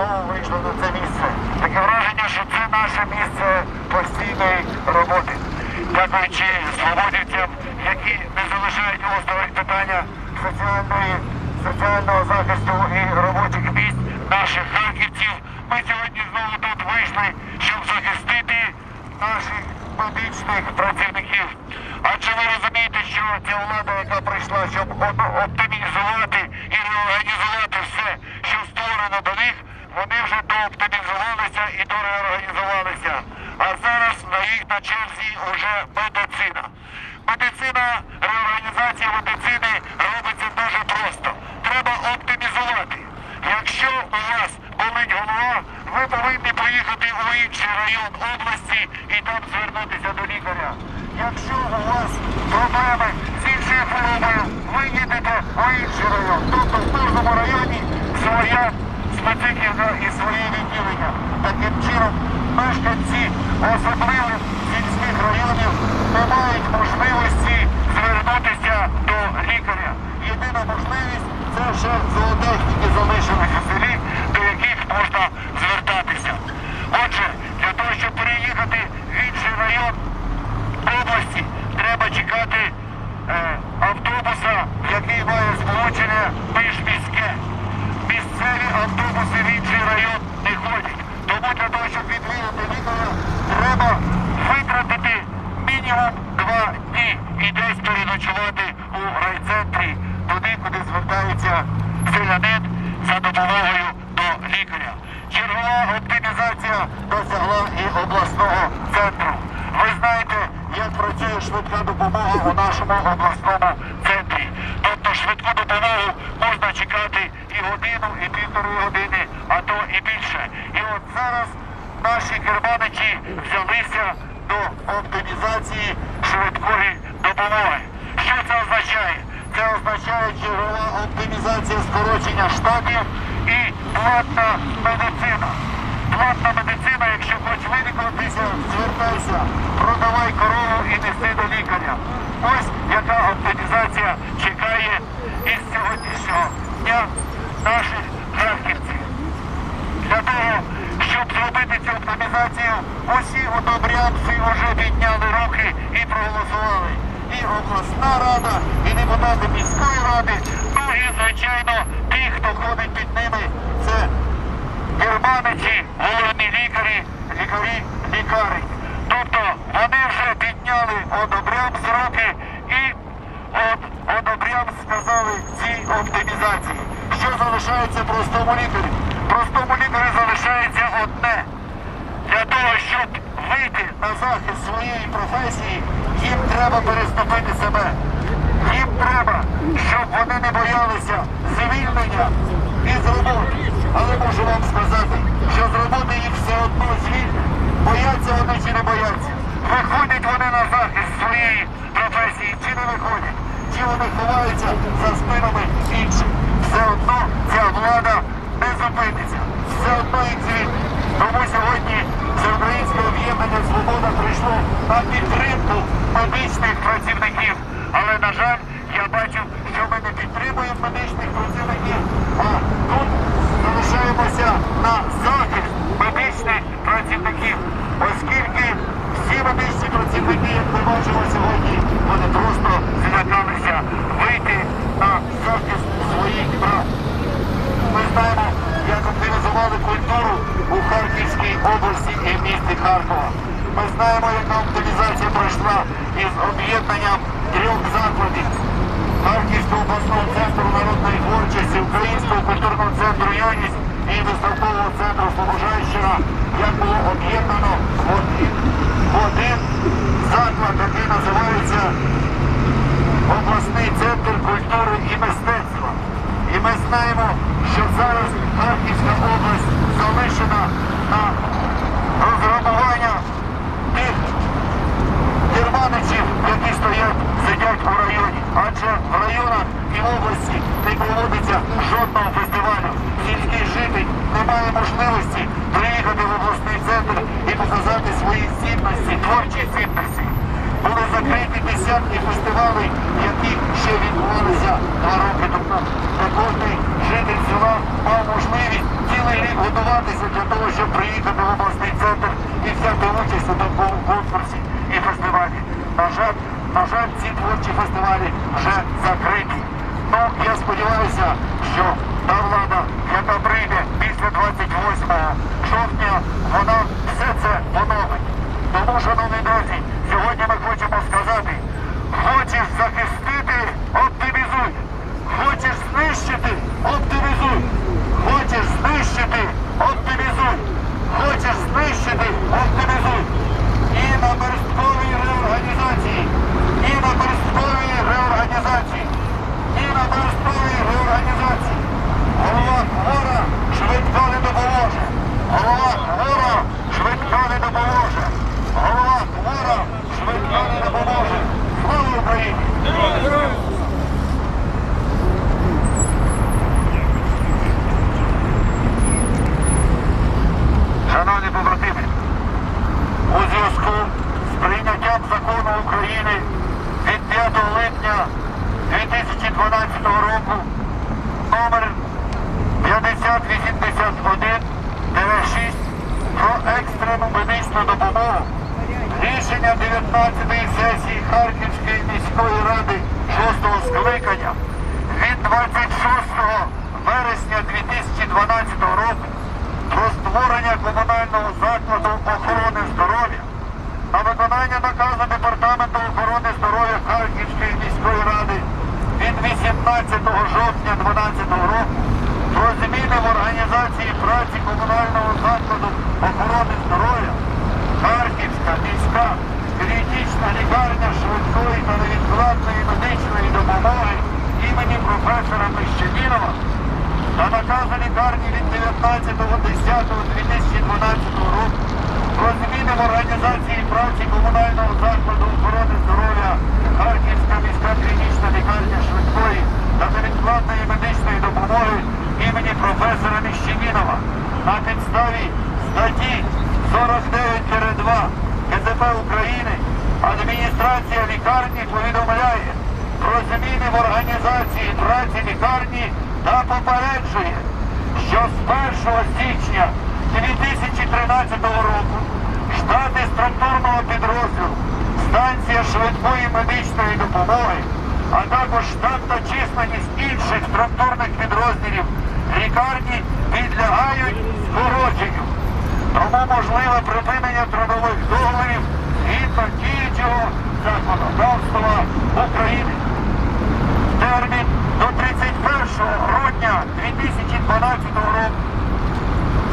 знову вийшли на це місце. Таке враження, що це наше місце постійної роботи. Дякуючи свободівцям, які не залишають осторонь питання соціальної, соціального захисту і робочих місць наших харківців. Ми сьогодні знову тут вийшли, щоб захистити наших медичних працівників. Адже ви розумієте, що ця влада, яка прийшла, щоб оп- оптимізувати і реорганізувати все, що створено до них, вони вже дооптимізувалися і дореорганізувалися. А зараз на їх на черзі вже медицина. Медицина, реорганізація медицини робиться дуже просто. Треба оптимізувати. Якщо у вас болить голова, ви повинні поїхати у інший район області і там звернутися до лікаря. Якщо у вас проблеми з іншою хворобою, ви їдете у інший район. Тобто в кожному районі своя специфіка і своє відділення. Таким чином мешканці, особливо сільських районів, не мають можливості звернутися до лікаря. Єдина можливість це ще зоотехніки залишились у селі, до яких можна звертатися. Отже, для того, щоб переїхати в інший район області, треба чекати е, автобуса, який має сполучення міжміське. Місцеві автобуси в інший район не ходять. Тому для того, щоб відвідати лікаря, треба витратити мінімум два дні і десь переночувати у райцентрі, туди, куди звертається селянин за допомогою до лікаря. Чергова оптимізація досягла і обласного центру. Ви знаєте, як працює швидка допомога у нашому обласному центрі. Тобто швидку допомогу можна чекати і годину, і півтори години, а то і більше. І от зараз наші керманичі взялися до оптимізації швидкої допомоги. Що це означає? Це означає чергова оптимізація скорочення штатів і платна медицина. Платна медицина, якщо хочеш вилікуватися, звертайся, продавай корову і неси до лікаря. Ось яка оптимізація чекає із сьогоднішнього дня наших харківців. Для того, щоб зробити цю оптимізацію, усі одобрямці вже підняли руки і проголосували. І обласна рада, і депутати міської ради, ну і, звичайно, ті, хто ходить під ними, це керманичі, головні лікарі, лікарі, лікарі. Тобто вони вже підняли одобрям з руки і от одобрям сказали цій оптимізації. Що залишається простому лікарю? Простому лікарю залишається одне. Для того, щоб вийти на захист своєї професії, їм треба переступити себе. Їм треба, щоб вони не боялися звільнення із роботи. Але можу вам сказати, що з роботи їх все одно звільнять. Бояться вони чи не бояться. Виходять вони на захист своєї професії чи не виходять. Чи вони ховаються за спинами інших. Все одно ця влада не зупиниться. Все одно їх звільнять. Тому сьогодні Всеукраїнське об'єднання Свобода прийшло на підтримку медичних працівників. Але, на жаль, я бачу, що ми не підтримуємо медичних працівників, а тут залишаємося на захист медичних працівників, оскільки всі медичні працівники, як ми бачимо сьогодні, вони просто злякалися вийти на захист своїх прав. Ми знаємо, як оптимізували культуру у Харківській області і місті Харкова. Ми знаємо, яка оптимізація пройшла із об'єднанням трьох закладів. Харківського обласного центру народної творчості, Українського культурного центру Юність і виставкового центру Слобожанщина, як було об'єднано в один, заклад, який називається обласний центр культури і мистецтва. І ми знаємо, що зараз Харківська область залишена творчі фестивалі вже закриті. Ну, я сподіваюся, що та влада, яка прийде після 28 жовтня, вона все це поновить. Тому, шановні друзі, сьогодні ми хочемо сказати, хочеш захистити, оптимізуй. Хочеш знищити, оптимізуй. Хочеш знищити, оптимізуй. Хочеш знищити, оптимізуй. І на реорганізації, і на берестковій реорганізації. Голова хвора швидко не допоможе. Голова хвора швидко не допоможе. Голова хвора швидко не допоможе. Слава Україні! Шановні побратими, у зв'язку з прийняттям закону України від 5 липня 2012 року номер 5081 6 про екстрену медичну допомогу рішення 19-ї сесії Харківської міської ради 6-го скликання від 26 вересня 2012 року про створення комунального закладу охорони здоров'я на виконання наказу Департаменту охорони здоров'я Харківської міської ради від 18 жовтня 2012 року про зміни в організації праці комунального закладу охорони здоров'я Харківська міська клінічна лікарня швидкої та невідкладної медичної допомоги імені професора Мещанінова та наказу лікарні від 19.10.2012 року про зміни в організації праці комунального закладу охорони здоров'я Харківська міська клінічна лікарня швидкої та невідкладної медичної допомоги імені професора Міщемінова на підставі статті 49-2 КЗП України адміністрація лікарні повідомляє про зміни в організації праці лікарні та попереджує, що з 1 січня 2013 року штати структурного підрозділу станція швидкої медичної допомоги, а також штатна численність інших структурних підрозділів лікарні підлягають скороченню. Тому можливе припинення трудових договорів згідно діючого законодавства України. Термін до 31 грудня 2012 року.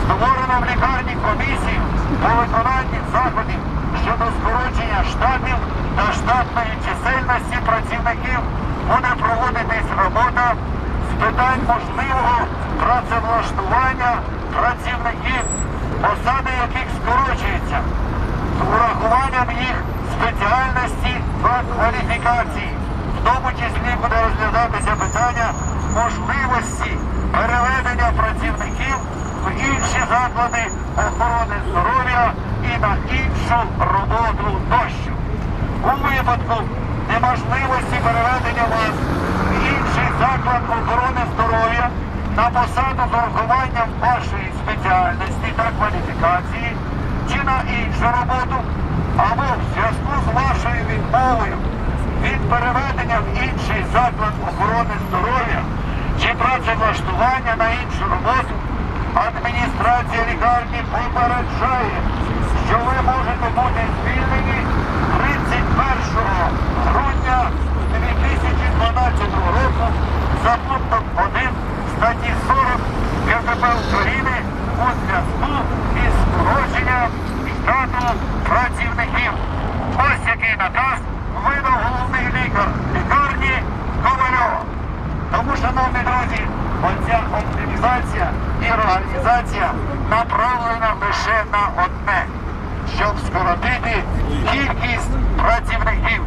Створено в лікарні комісію по виконанні заходів щодо скорочення штатів та штатної чисельності працівників. Буде проводитись робота з питань можливого працевлаштування працівників, посади яких скорочуються. З урахуванням їх спеціальності та кваліфікації. В тому числі буде розглядатися питання можливості переведення працівників в інші заклади охорони здоров'я і на іншу роботу тощо. У випадку неможливості переведення вас в інший заклад охорони здоров'я на посаду з урахуванням вашої спеціальності та кваліфікації чи на іншу роботу, або в зв'язку з вашою відмовою від переведення в інший заклад охорони здоров'я чи працевлаштування на іншу роботу, адміністрація лікарні попереджає, що ви можете бути звільнені 31 грудня 2012 року за пунктом 1 статті 40 КЗП України у зв'язку із штату працівників. Ось який наказ видав головний лікар лікарні Ковальова. Тому, шановні друзі, оця оптимізація і реорганізація направлена лише на одне, щоб скоротити кількість працівників.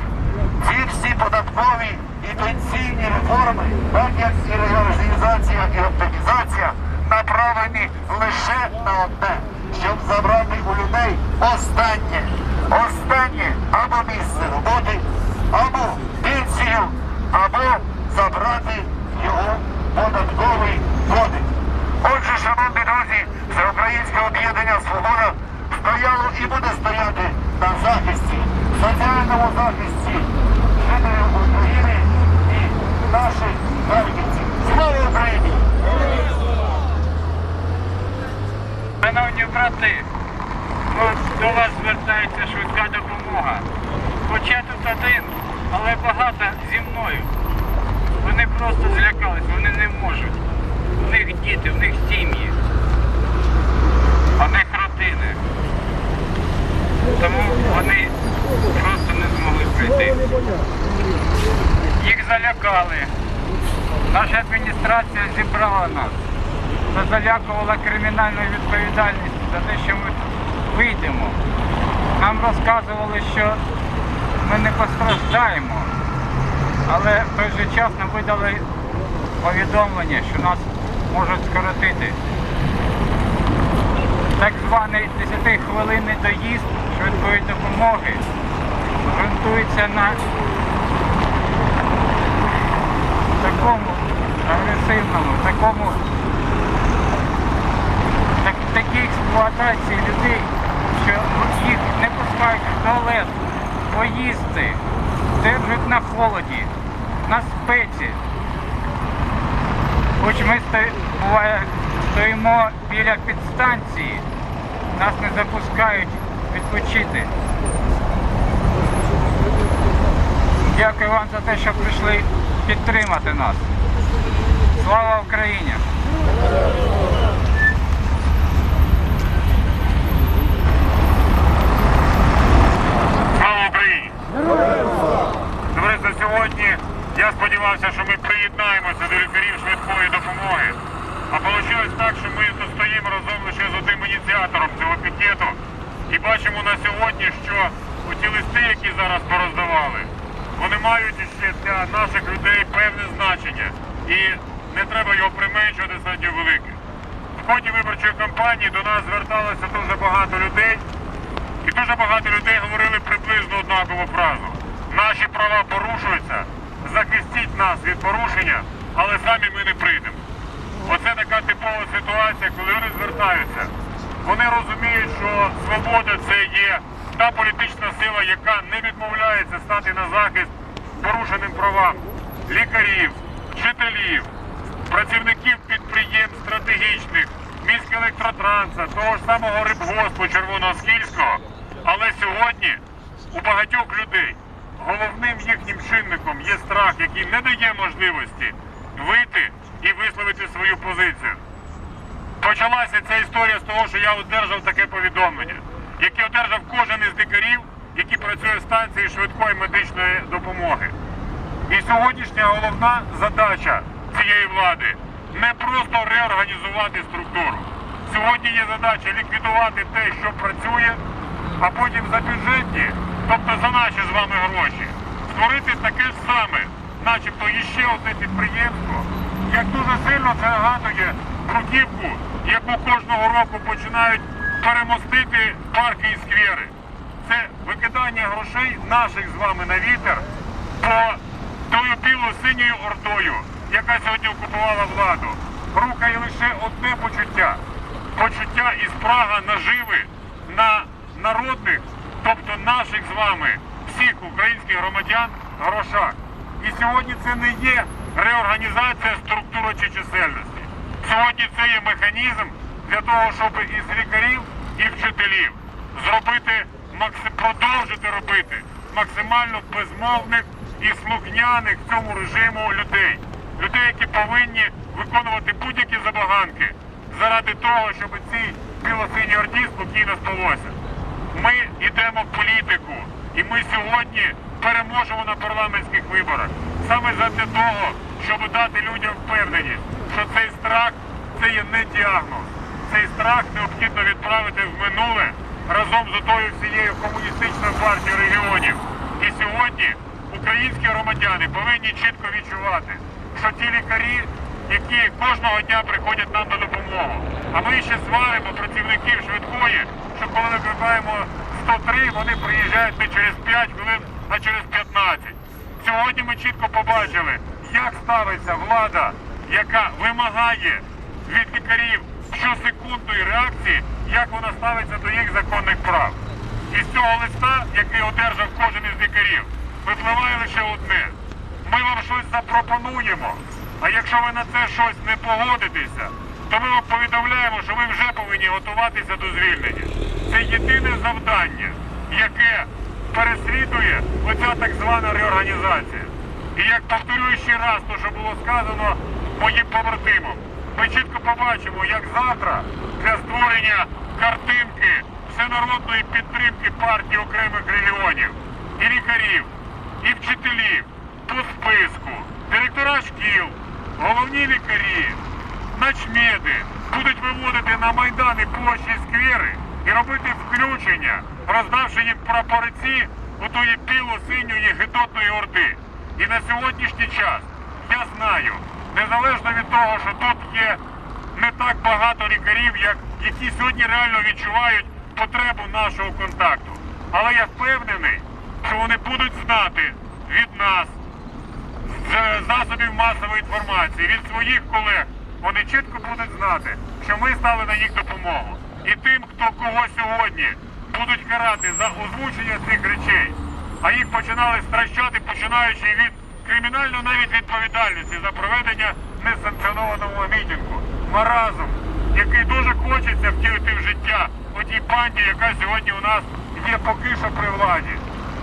Ці всі податкові і пенсійні реформи, так як і реорганізація і оптимізація, направлені лише на одне, щоб забрати у людей останнє, останнє або місце роботи, або пенсію, або забрати його податковий кодекс. Отже, шановні друзі, Всеукраїнське об'єднання Свобода стояло і буде стояти на захисті, соціальному захисті жителів України і наших харківців. Слава Україні! Шановні брати, до вас звертається швидка допомога. Хоча тут один, але багато зі мною. Вони просто злякались, вони не можуть. У них діти, в них сім'ї, у них родини. Тому вони просто не змогли прийти. Їх залякали. Наша адміністрація зібрала нас та залякувала кримінальною відповідальністю за те, що ми вийдемо. Нам розказували, що ми не постраждаємо, але в той же час нам видали повідомлення, що нас можуть скоротити. Так званий 10-хвилинний доїзд швидкої допомоги ґрунтується на такому агресивному, такому так, такій експлуатації людей, що їх не пускають в туалет, поїсти, держать на холоді, на спеці. Хоч ми стоїмо біля підстанції, нас не запускають відпочити. Дякую вам за те, що прийшли підтримати нас. Слава Україні! Слава Україні! Товариство, сьогодні я сподівався, що ми приєднаємося до лікарів швидкої допомоги. А вийшло так, що ми тут стоїмо разом лише з одним ініціатором цього пікету. І бачимо на сьогодні, що оті листи, які зараз пороздавали, вони мають ще для наших людей певне значення. І не треба його применшувати достатньо велике. В ході виборчої кампанії до нас зверталося дуже багато людей. І дуже багато людей говорили приблизно однакову фразу. Наші права порушуються, захистіть нас від порушення, але самі ми не прийдемо. Оце така типова ситуація, коли люди звертаються. Вони розуміють, що свобода це є та політична сила, яка не відмовляється стати на захист порушеним правам лікарів, вчителів, працівників підприємств стратегічних, міськелектротранса, того ж самого рибгоспу Червоноскільського. Але сьогодні у багатьох людей головним їхнім чинником є страх, який не дає можливості вийти і висловити свою позицію. Почалася ця історія з того, що я одержав таке повідомлення, яке одержав кожен із лікарів, який працює в станції швидкої медичної допомоги. І сьогоднішня головна задача цієї влади не просто реорганізувати структуру. Сьогодні є задача ліквідувати те, що працює, а потім за бюджетні, тобто за наші з вами гроші, створити таке ж саме, начебто іще одне підприємство, як дуже сильно це нагадує бруківку, яку кожного року починають перемостити парки і сквери. Це викидання грошей наших з вами на вітер по тою біло-синьою ордою, яка сьогодні окупувала владу. Рухає лише одне почуття. Почуття і спрага наживи на народних, тобто наших з вами, всіх українських громадян, грошах. І сьогодні це не є реорганізація структури чи чисельності. Сьогодні це є механізм для того, щоб із лікарів і вчителів зробити продовжити робити максимально безмовних і слухняних в цьому режиму людей. Людей, які повинні виконувати будь-які забаганки заради того, щоб цій білосиній орді спокійно спалося. Ми йдемо в політику, і ми сьогодні переможемо на парламентських виборах. Саме задля того, щоб дати людям впевненість, що цей страх це є не діагноз. Цей страх необхідно відправити в минуле разом з отою всією комуністичною партією регіонів. І сьогодні українські громадяни повинні чітко відчувати, що ті лікарі, які кожного дня приходять нам на допомогу, а ми ще сваримо працівників швидкої, що коли викликаємо 103, вони приїжджають не через 5 хвилин, а через 15. Сьогодні ми чітко побачили, як ставиться влада, яка вимагає від лікарів щосекундної реакції, як вона ставиться до їх законних прав. І з цього листа, який одержав кожен із лікарів, випливає лише одне. Ми вам щось запропонуємо. А якщо ви на це щось не погодитеся, то ми вам повідомляємо, що ви вже повинні готуватися до звільнення. Це єдине завдання, яке переслідує оця так звана реорганізація. І як повторюю ще раз, то що було сказано моїм побратимам, ми чітко побачимо, як завтра для створення картинки всенародної підтримки партії окремих регіонів і лікарів, і вчителів по списку, директора шкіл, головні лікарі, начмеди будуть виводити на майдани площі сквери і робити включення, роздавши їм прапорці отої біло-синьої гидотної орди. І на сьогоднішній час я знаю, незалежно від того, що тут є не так багато лікарів, як, які сьогодні реально відчувають потребу нашого контакту. Але я впевнений, що вони будуть знати від нас, з е, засобів масової інформації, від своїх колег, вони чітко будуть знати, що ми стали на їх допомогу. І тим, хто кого сьогодні будуть карати за озвучення цих речей, а їх починали стращати, починаючи від кримінальної навіть відповідальності за проведення несанкціонованого мітингу. Маразм, який дуже хочеться втілити в життя у тій банді, яка сьогодні у нас є поки що при владі.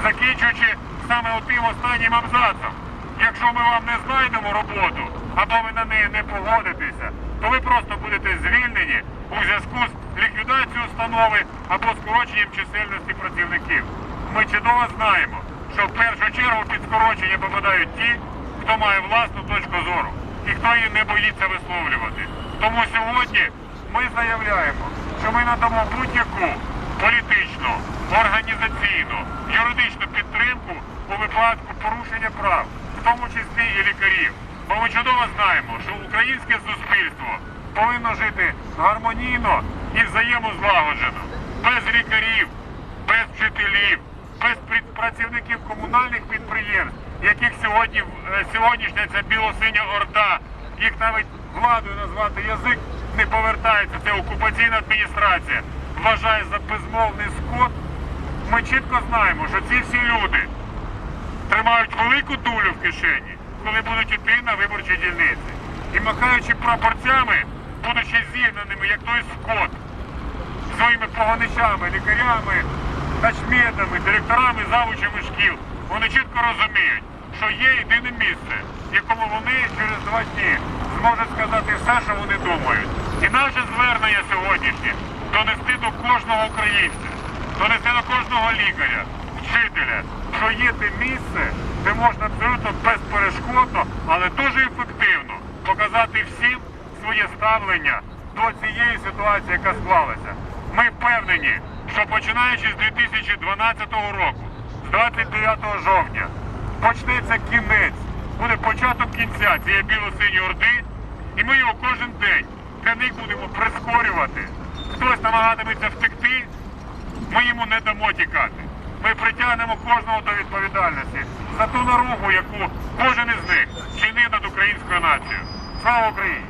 Закінчуючи саме отим останнім абзацом. Якщо ми вам не знайдемо роботу або ви на неї не погодитеся, то ви просто будете звільнені у зв'язку з ліквідацією установи або скороченням чисельності працівників. Ми чудово знаємо, що в першу чергу під скорочення попадають ті, хто має власну точку зору і хто її не боїться висловлювати. Тому сьогодні ми заявляємо, що ми надамо будь-яку політичну, організаційну, юридичну підтримку у випадку порушення прав, тому числі і лікарів. Бо ми чудово знаємо, що українське суспільство повинно жити гармонійно і взаємозлагоджено, без лікарів, без вчителів, без працівників комунальних підприємств, яких сьогодні е, сьогоднішня ця білосиня орда, їх навіть владою назвати язик не повертається. Це окупаційна адміністрація вважає за безмовний скот. Ми чітко знаємо, що ці всі люди тримають велику дулю в кишені, коли будуть йти на виборчі дільниці. І махаючи прапорцями, будучи зігнаними, як той скот, своїми погоничами, лікарями, начмедами, директорами, завучами шкіл, вони чітко розуміють, що є єдине місце, в якому вони через два дні зможуть сказати все, що вони думають. І наше звернення сьогоднішнє донести до кожного українця, донести до кожного лікаря, вчителя, що є те місце, де можна абсолютно безперешкодно, але дуже ефективно показати всім своє ставлення до цієї ситуації, яка склалася. Ми впевнені, що починаючи з 2012 року, з 29 жовтня, почнеться кінець, буде початок кінця цієї біло-синьої орди, і ми його кожен день для них будемо прискорювати. Хтось намагатиметься втекти, ми йому не дамо тікати. Ми притягнемо кожного до відповідальності за ту наругу, яку кожен із них чинив над українською нацією. Слава Україні!